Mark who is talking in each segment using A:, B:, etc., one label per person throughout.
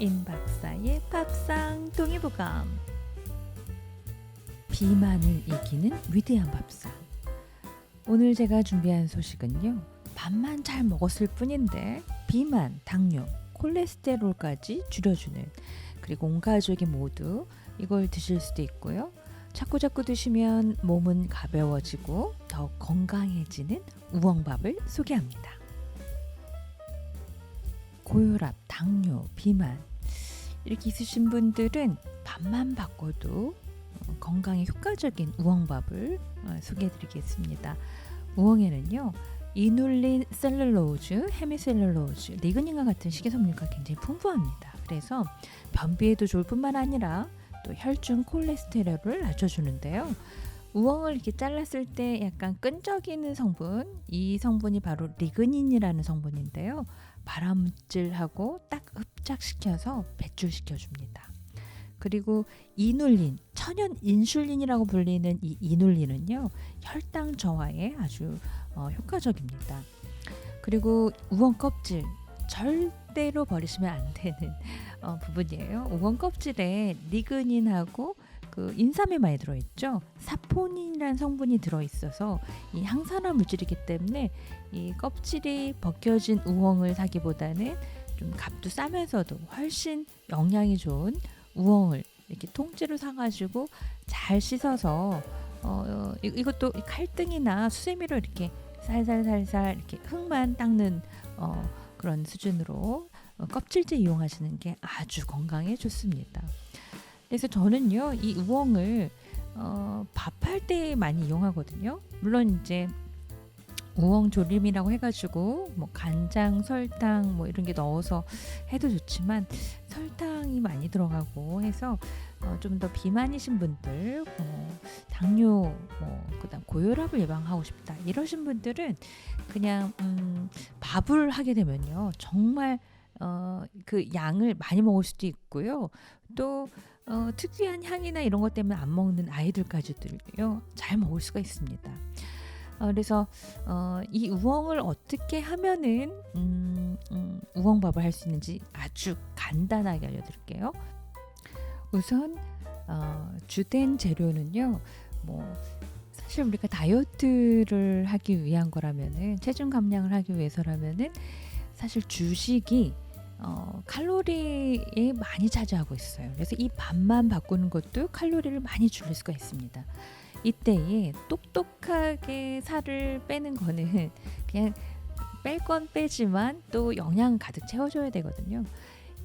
A: 임 박사의 밥상 동의보감. 비만을 이기는 위대한 밥상. 오늘 제가 준비한 소식은요 밥만 잘 먹었을 뿐인데 비만, 당뇨, 콜레스테롤까지 줄여주는 그리고 온 가족이 모두 이걸 드실 수도 있고요. 자꾸자꾸 드시면 몸은 가벼워지고 더 건강해지는 우엉밥을 소개합니다. 고혈압, 당뇨, 비만 이렇게 있으신 분들은 밥만 바꿔도 어, 건강에 효과적인 우엉밥을 어, 소개해드리겠습니다. 우엉에는요 이눌린 셀룰로즈, 헤미셀룰로즈, 리그닌과 같은 식이섬유가 굉장히 풍부합니다. 그래서 변비에도 좋을 뿐만 아니라 또 혈중 콜레스테롤을 낮춰주는데요. 우엉을 이렇게 잘랐을 때 약간 끈적이는 성분, 이 성분이 바로 리그닌이라는 성분인데요. 발암질하고 딱 흡착시켜서 배출시켜 줍니다. 그리고 이눌린, 천연 인슐린이라고 불리는 이 이눌린은요, 혈당 저하에 아주 어, 효과적입니다. 그리고 우엉 껍질 절대로 버리시면 안 되는 어, 부분이에요. 우엉 껍질에 리그닌하고 그 인삼이 많이 들어있죠. 사포닌이라는 성분이 들어있어서 이 항산화 물질이기 때문에 이 껍질이 벗겨진 우엉을 사기보다는 좀 값도 싸면서도 훨씬 영양이 좋은 우엉을 이렇게 통째로 사가지고 잘 씻어서 어, 이- 이것도 칼등이나 수세미로 이렇게 살살살살 이렇게 흙만 닦는 어, 그런 수준으로 어, 껍질째 이용하시는 게 아주 건강에 좋습니다. 그래서 저는요 이 우엉을 어, 밥할 때 많이 이용하거든요. 물론 이제 우엉 조림이라고 해가지고 뭐 간장, 설탕 뭐 이런 게 넣어서 해도 좋지만 설탕이 많이 들어가고 해서 어, 좀 더 비만이신 분들, 어, 당뇨, 뭐 그다음 고혈압을 예방하고 싶다 이러신 분들은 그냥 음, 밥을 하게 되면요 정말 어, 그 양을 많이 먹을 수도 있고요. 또 어, 특유한 향이나 이런 것 때문에 안 먹는 아이들까지도요 잘 먹을 수가 있습니다. 어, 그래서 어, 이 우엉을 어떻게 하면은 음, 음, 우엉밥을 할 수 있는지 아주 간단하게 알려드릴게요. 우선 어, 주된 재료는요. 뭐 사실 우리가 다이어트를 하기 위한 거라면은 체중 감량을 하기 위해서라면은 사실 주식이 어, 칼로리에 많이 차지하고 있어요. 그래서 이 밥만 바꾸는 것도 칼로리를 많이 줄일 수가 있습니다. 이때에 똑똑하게 살을 빼는 거는 그냥 뺄 건 빼지만 또 영양 가득 채워줘야 되거든요.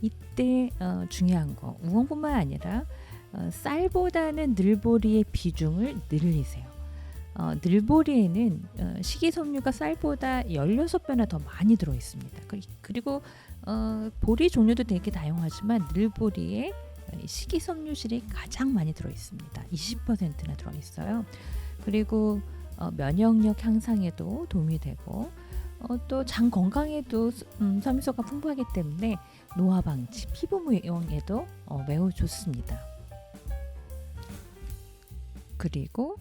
A: 이때 어, 중요한 거 우엉뿐만 아니라 어, 쌀보다는 늘보리의 비중을 늘리세요. 어, 늘보리에는 어, 식이섬유가 쌀보다 16배나 더 많이 들어 있습니다. 그- 그리고 어, 보리 종류도 되게 다양하지만 늘보리에 이 식이섬유질이 가장 많이 들어 있습니다. 20%나 들어 있어요. 그리고 어, 면역력 향상에도 도움이 되고 어, 또장 건강에도 스- 음, 섬유소가 풍부하기 때문에 노화 방지, 피부 미용에도 어, 매우 좋습니다. 그리고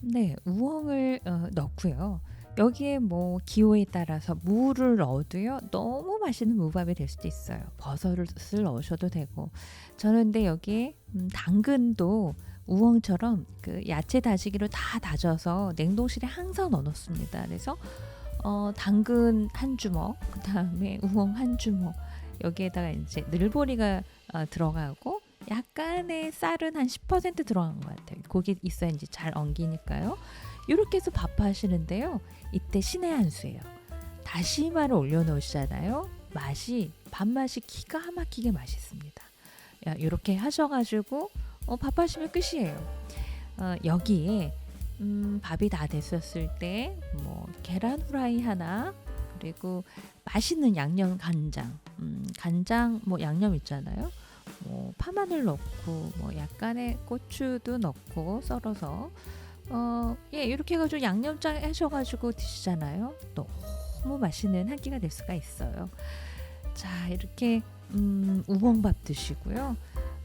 A: 네 우엉을 어, 넣고요. 여기에 뭐 기호에 따라서 무를 넣어도요 너무 맛있는 무밥이 될 수도 있어요. 버섯을 넣으셔도 되고 저는 근데 여기에 음, 당근도 우엉처럼 그 야채 다지기로 다 다져서 냉동실에 항상 넣어놓습니다. 그래서 어, 당근 한 주먹, 그 다음에 우엉 한 주먹 여기에다가 이제 늘보리가 어, 들어가고 약간의 쌀은 한 10% 들어간 것 같아요. 고기 있어야 이제 잘 엉기니까요. 이렇게 해서 밥 하시는데요. 이때 신의 한 수예요. 다시마를 올려놓으시잖아요. 맛이 밥맛이 기가 막히게 맛있습니다. 이렇게 하셔가지고 어, 밥 하시면 끝이에요. 어, 여기에 음, 밥이 다 됐었을 때 뭐 계란 후라이 하나 그리고 맛있는 양념 간장, 음, 간장 뭐 양념 있잖아요. 뭐 파마늘 넣고 뭐 약간의 고추도 넣고 썰어서 어, 예, 이렇게 해가지고 양념장 하셔가지고 드시잖아요. 너무 맛있는 한 끼가 될 수가 있어요. 자, 이렇게 음, 우엉밥 드시고요.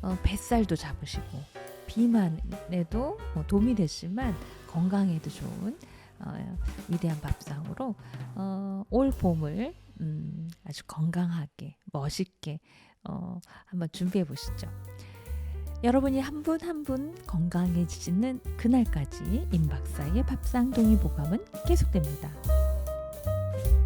A: 어, 뱃살도 잡으시고 비만에도 뭐 도움이 됐지만 건강에도 좋은 어, 위대한 밥상으로 어, 올 봄을 음, 아주 건강하게 멋있게 어, 한번 준비해 보시죠. 여러분이 한 분 한 분 건강해지시는 그날까지 임 박사의 밥상 동의 보감은 계속됩니다.